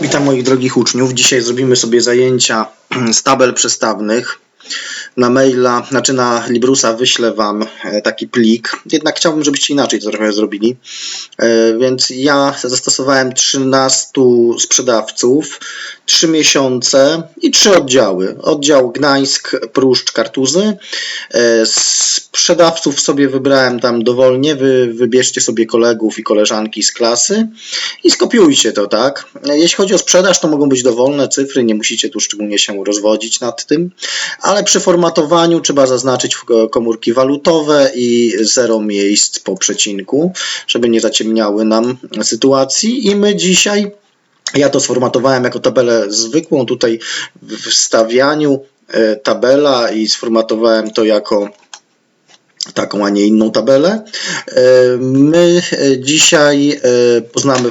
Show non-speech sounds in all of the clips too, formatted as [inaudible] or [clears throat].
Witam moich drogich uczniów. Dzisiaj zrobimy sobie zajęcia [clears throat] z tabel przestawnych. Na maila, znaczy na Librusa wyślę Wam e, taki plik. Jednak chciałbym, żebyście inaczej to trochę zrobili. E, Więc ja zastosowałem 13 sprzedawców, 3 miesiące i 3 oddziały. Oddział Gdańsk, Pruszcz, Kartuzy. E, Sprzedawców sobie wybrałem tam dowolnie. Wy wybierzcie sobie kolegów i koleżanki z klasy i skopiujcie to, tak? Jeśli chodzi o sprzedaż, to mogą być dowolne cyfry, nie musicie tu szczególnie się rozwodzić nad tym, ale przy formatowaniu trzeba zaznaczyć komórki walutowe i zero miejsc po przecinku, żeby nie zaciemniały nam sytuacji. I my dzisiaj, ja to sformatowałem jako tabelę zwykłą, tutaj w wstawianiu e, tabela i sformatowałem to jako taką, a nie inną tabelę. E, My e, dzisiaj poznamy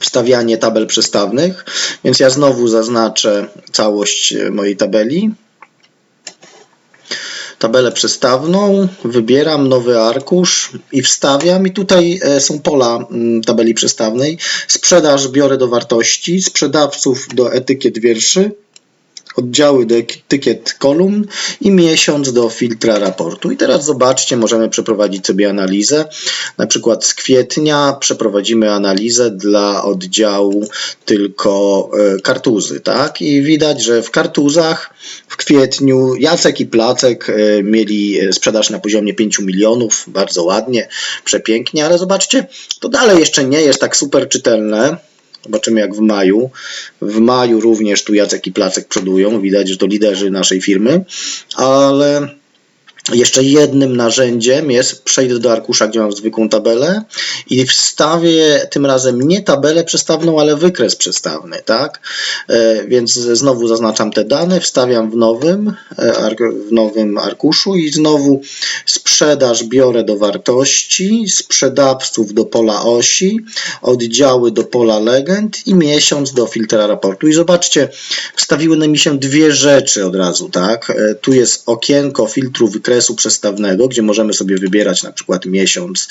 wstawianie tabel przestawnych, więc ja znowu zaznaczę całość mojej tabeli. Tabelę przestawną, wybieram nowy arkusz i wstawiam i tutaj e, są pola mm, tabeli przestawnej. Sprzedaż biorę do wartości, sprzedawców do etykiet wierszy, oddziały do etykiet kolumn i miesiąc do filtra raportu. I teraz zobaczcie, możemy przeprowadzić sobie analizę. Na przykład z kwietnia przeprowadzimy analizę dla oddziału tylko e, kartuzy, tak? I widać, że w kartuzach kwietniu Jacek i Placek e, mieli e, sprzedaż na poziomie 5 milionów, bardzo ładnie, przepięknie, ale zobaczcie, to dalej jeszcze nie jest tak super czytelne. Zobaczymy jak w maju. W maju również tu Jacek i Placek przodują. Widać, że to liderzy naszej firmy, ale jeszcze jednym narzędziem jest, przejdę do arkusza, gdzie mam zwykłą tabelę i wstawię tym razem nie tabelę przestawną, ale wykres przestawny, tak? E, Więc znowu zaznaczam te dane, wstawiam w nowym, e, w nowym arkuszu i znowu sprzedaż biorę do wartości, sprzedawców do pola osi, oddziały do pola legend i miesiąc do filtra raportu. I zobaczcie, wstawiły mi się dwie rzeczy od razu, tak? E, Tu jest okienko filtru wykresu przestawnego, gdzie możemy sobie wybierać na przykład miesiąc,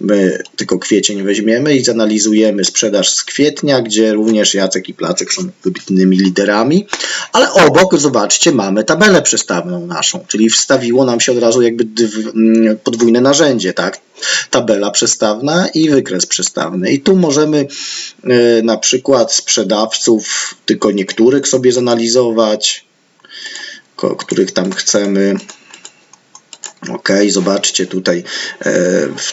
my tylko kwiecień weźmiemy i zanalizujemy sprzedaż z kwietnia, gdzie również Jacek i Placek są wybitnymi liderami, ale obok, zobaczcie, mamy tabelę przestawną naszą, czyli wstawiło nam się od razu jakby dw- mm, podwójne narzędzie, tak? Tabela przestawna i wykres przestawny. I tu możemy e, na przykład sprzedawców, tylko niektórych sobie zanalizować, których tam chcemy. Zobaczcie tutaj e,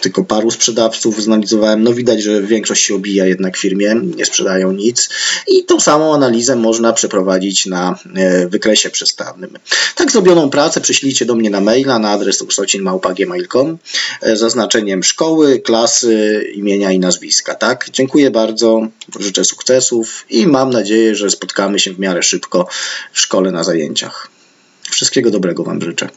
tylko paru sprzedawców zanalizowałem. No widać, że większość się obija jednak firmie, nie sprzedają nic. I tą samą analizę można przeprowadzić na e, wykresie przestawnym. Tak zrobioną pracę prześlijcie do mnie na maila na adres kształcinmałpa.gmail.com e, zaznaczeniem szkoły, klasy, imienia i nazwiska. Tak? Dziękuję bardzo, życzę sukcesów i mam nadzieję, że spotkamy się w miarę szybko w szkole na zajęciach. Wszystkiego dobrego Wam życzę.